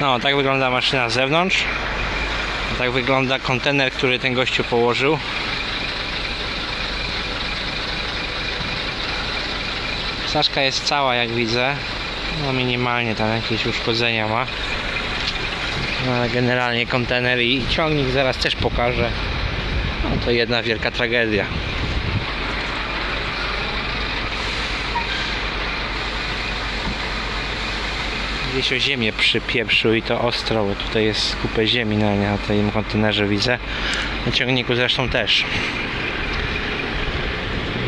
No, tak wygląda maszyna z zewnątrz. Tak wygląda kontener, który ten gościu położył. Staszka jest cała, jak widzę. No minimalnie tam jakieś uszkodzenia ma. No, ale generalnie kontener i ciągnik zaraz też pokażę. No to jedna wielka tragedia. Gdzieś o ziemię przypieprzył i to ostro, bo tutaj jest kupę ziemi na, na tym kontenerze widzę. Na ciągniku zresztą też.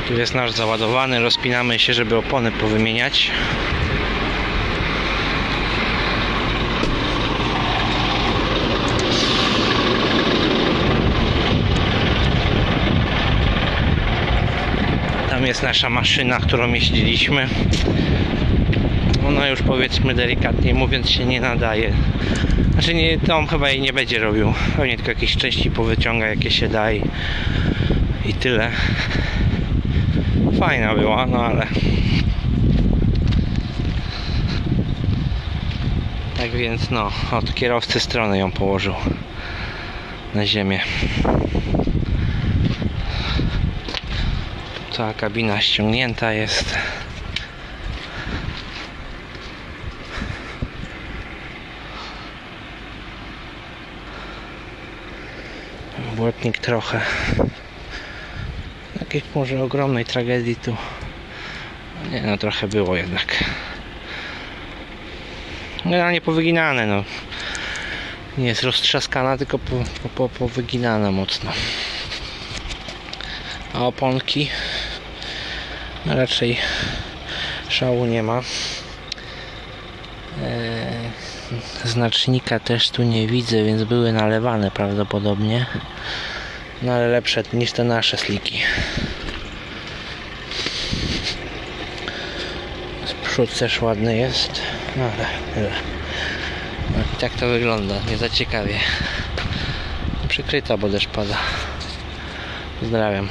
Tu jest nasz załadowany, rozpinamy się, żeby opony powymieniać. Tam jest nasza maszyna, którą jeździliśmy. Ona już powiedzmy delikatnie mówiąc się nie nadaje. Znaczy nie, to on chyba jej nie będzie robił. Pewnie tylko jakieś części powyciąga jakie się da i, i tyle. Fajna była, no ale Tak więc no, od kierowcy strony ją położył na ziemię. Ta kabina ściągnięta jest. Błotnik trochę. Jakiejś może ogromnej tragedii tu. Nie no, trochę było jednak. Generalnie powyginane, no. Nie jest roztrzaskana, tylko po, po, po, powyginana mocno. A oponki no raczej szału nie ma. Eee, znacznika też tu nie widzę, więc były nalewane prawdopodobnie. No ale lepsze niż te nasze sliki. Przód też ładny jest, no ale tyle. No i tak to wygląda, nie za ciekawie. Przykryta, bo deszcz pada. Pozdrawiam.